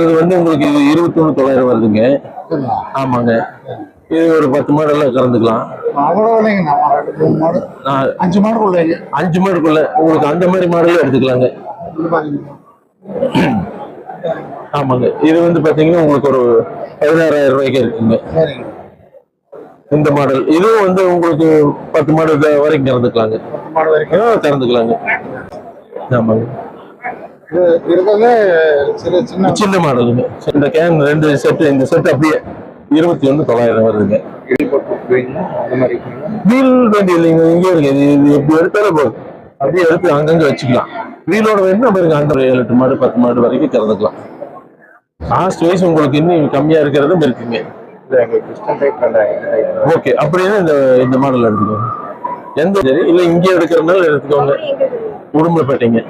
இது வந்து உங்களுக்கு இருபத்தி ஒன்று தொள்ளாயிரம் வருதுங்க. ஆமாங்க. இது ஒரு பத்து மாடெல்லாம் கறந்துக்கலாம். அவ்வளோ இல்லைங்க மாடு அஞ்சு மாடு உள்ளைங்க அஞ்சு மாடுக்குள்ள உங்களுக்கு அந்த மாதிரி மாடலும் எடுத்துக்கலாங்க. ஆமாங்க. இது வந்து பாத்தீங்கன்னா உங்களுக்கு ஒரு பதினாறாயிரம் ரூபாய்க்கு இருக்குங்க. இந்த மாடல். இதுவும் வந்து உங்களுக்கு பத்து மாடு வ- வரைக்கும். கறந்துக்கலாங்க கறந்துக்கலாங்க. ஆமாங்க. சின்ன சின்ன மாடலுங்க இந்த கேன் ரெண்டு செட்டு இந்த செட் அப்படியே இருபத்தி ஒன்று தொள்ளாயிரம் வருதுங்க. வீல் வேண்டிய இல்லைங்க இங்கே இருக்கு. இது எப்படி எடுத்தாலும் போதும். அப்படியே எடுத்து அங்கங்க வச்சுக்கலாம். வீலோட வேணும் நம்ம இருக்கு அந்த ஏழு எட்டு மாடு பத்து மாடு வரைக்கும் கறந்துக்கலாம் காஸ்ட் வைஸ் உங்களுக்கு இன்னும் கம்மியா இருக்கிறதும் இருக்குங்க. ஓகே அப்படின்னா இந்த இந்த மாடல் எடுத்துக்கோங்க. எந்த சரி? இல்லை இங்கே எடுக்கிறதுனால எடுத்துக்கோங்க. உடுமலைப்பேட்டைங்க.